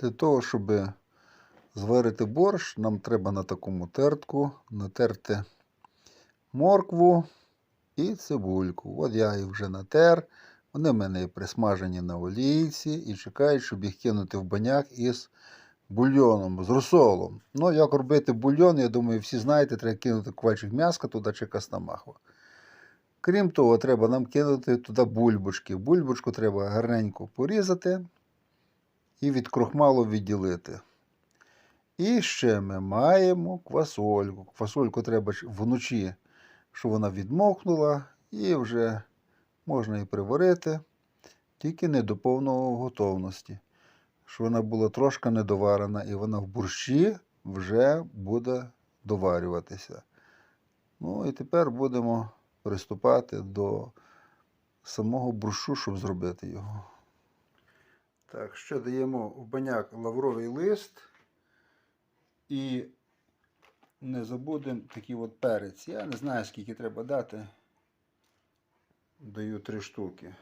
Для того, щоб зварити борщ, нам треба на такому тертку натерти моркву і цибульку. От я їх вже натер. Вони в мене присмажені на олійці і чекають, щоб їх кинути в баняк із бульйоном, з розсолом. Ну, як робити бульйон, я думаю, всі знаєте, треба кинути ковальчик м'яска туди чи кастамахва. Крім того, треба нам кинути туди бульбочки. Бульбочку треба гарненько порізати і від крохмалу відділити. І ще ми маємо квасольку. Квасольку треба вночі, щоб вона відмокнула, і вже можна і приварити, тільки не до повного готовності. Щоб вона була трошки недоварена, і вона в борщі вже буде доварюватися. Ну і тепер будемо приступати до самого борщу, щоб зробити його. Так, ще даємо в баняк лавровий лист. І не забудемо такий от перець. Я не знаю, скільки треба дати. Даю три штуки.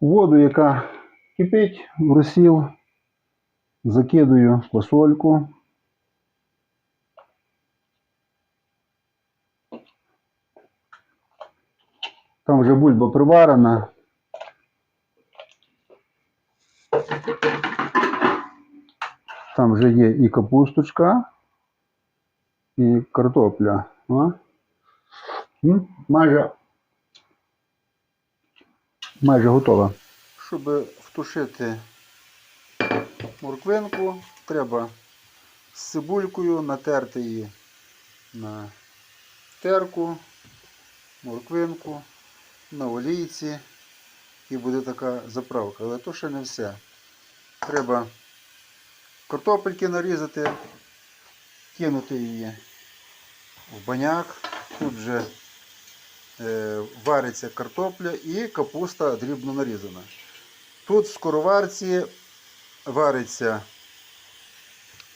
Воду, яка кипить в розсіл, закидую фасольку. Там вже бульба приварена. Там вже є і капусточка, і картопля. А? Майже, майже готова. Щоб втушити морквинку, треба з цибулькою натерти її на терку, морквинку, на олійці. І буде така заправка. Але то ще не все. Треба картопельки нарізати, кинути її в баняк. Тут вже е, вариться картопля і капуста дрібно нарізана. Тут в скороварці вариться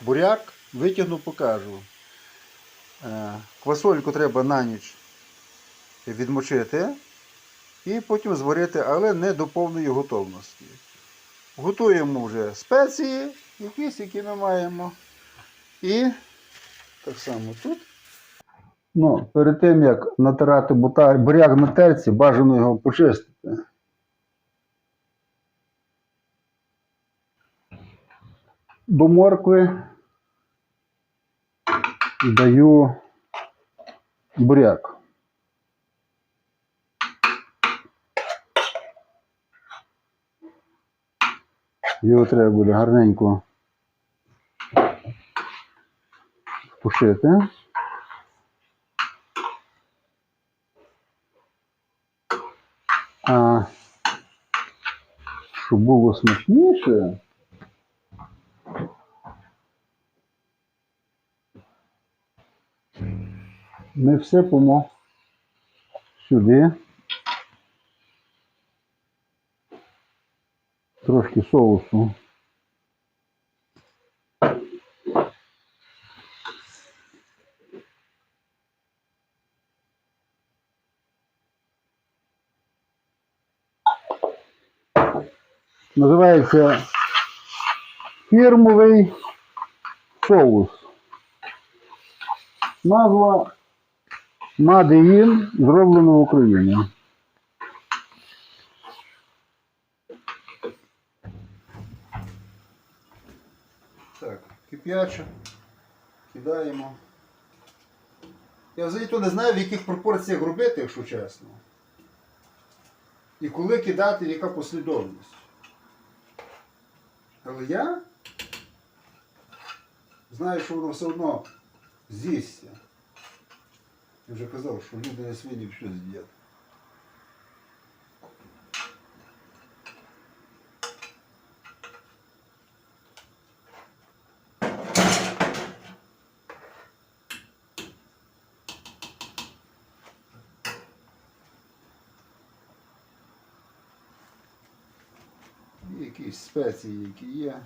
буряк, витягну, покажу. Е, квасольку треба на ніч відмочити і потім зварити, але не до повної готовності. Готуємо вже спеції, якісь, які ми маємо. І так само тут. Ну, перед тим, як натирати буряк на терці, бажано його почистити. До моркви даю буряк. Його треба буде гарненько втушити. А щоб було смачніше, ми всипемо сюди трошки соусу. Називається фірмовий соус. Назва Мадеїн зроблено в Україні. Кип'яче. Кидаємо. Я взагалі то не знаю, в яких пропорціях робити, якщо чесно. І коли кидати, яка послідовність. Але я знаю, що воно все одно з'їсться. Я вже казав, що люди на свині все з'їдять. І якісь спеції, які є,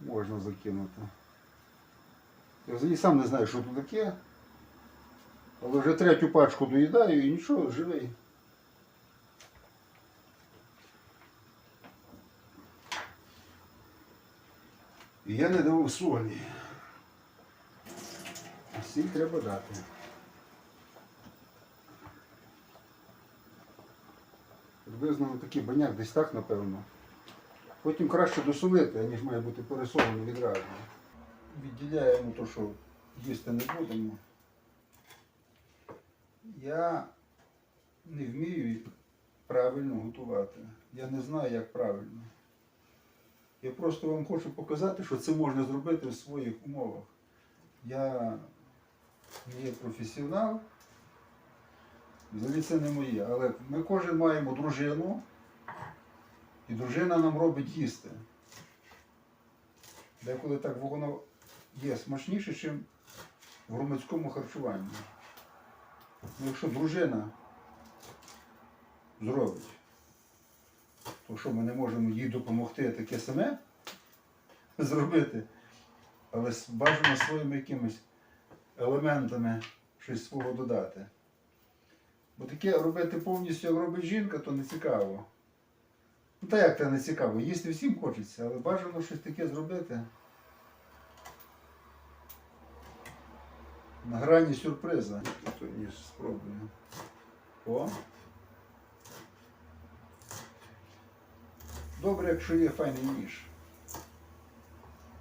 можна закинути. Я взагалі сам не знаю, що тут таке. Але вже третю пачку доїдаю і нічого, живий. І я не давав солі. Сіль треба дати. Приблизно такий баняк десь так, напевно. Потім краще досолити, ніж має бути пересолено відразу. Відділяємо те, що їсти не будемо. Я не вмію правильно готувати. Я не знаю, як правильно. Я просто вам хочу показати, що це можна зробити в своїх умовах. Я не є професіонал, взагалі це не моє, але ми кожен маємо дружину, і дружина нам робить їсти. Деколи так воно є смачніше, ніж в громадському харчуванні. Ну, якщо дружина зробить, то що ми не можемо їй допомогти таке саме зробити, але бажано своїми якимись елементами щось свого додати. Бо таке робити повністю, як робить жінка, то не цікаво. Ну та як це не цікаво? Їсти всім хочеться, але бажано щось таке зробити. На грані сюрприза. То ніж спробую. О. Добре, якщо є файний ніж.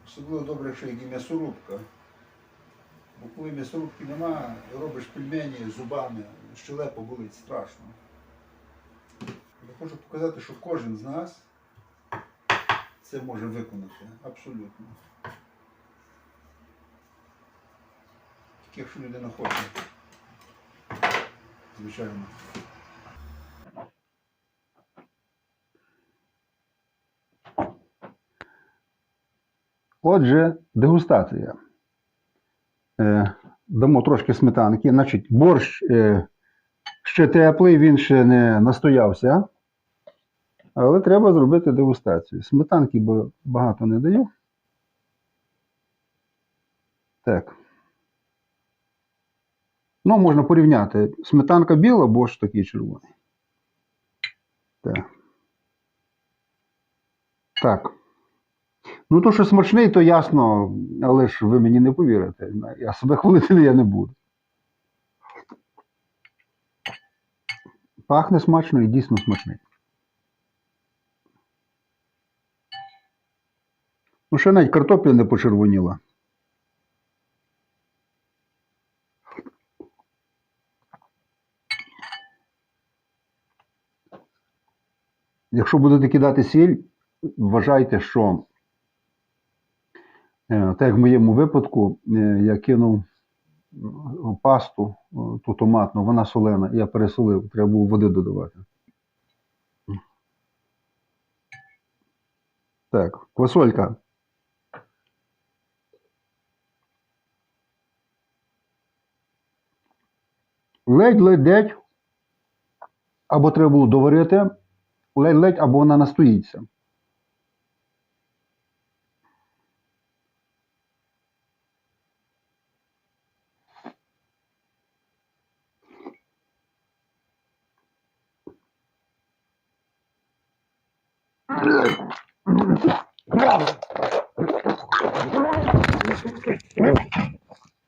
Особливо добре, якщо є м'ясорубка. Бо коли м'ясорубки нема, і робиш пельмені зубами, щелепа болить страшно. Хочу показати, що кожен з нас це може виконати. Абсолютно. Тільки якщо людина хоче. Звичайно. Отже, дегустація. Е, дамо трошки сметанки. Значить, борщ е, ще теплий, він ще не настоявся. Але треба зробити дегустацію. Сметанки багато не даю. Так. Ну, можна порівняти. Сметанка біла, борщ такий червоний. Так. Так. Ну, то, що смачний, то ясно, але ж ви мені не повірите. Я себе хвалити я не буду. Пахне смачно і дійсно смачний. Ну, ще навіть картопля не почервоніла. Якщо будете кидати сіль, вважайте, що Е, Так як в моєму випадку е, я кинув е, пасту, ту томатну, вона солена, я пересолив, треба було води додавати. Так, квасолька. ледь-ледь, або треба було доварити, ледь-ледь, або вона настоїться. Bravo!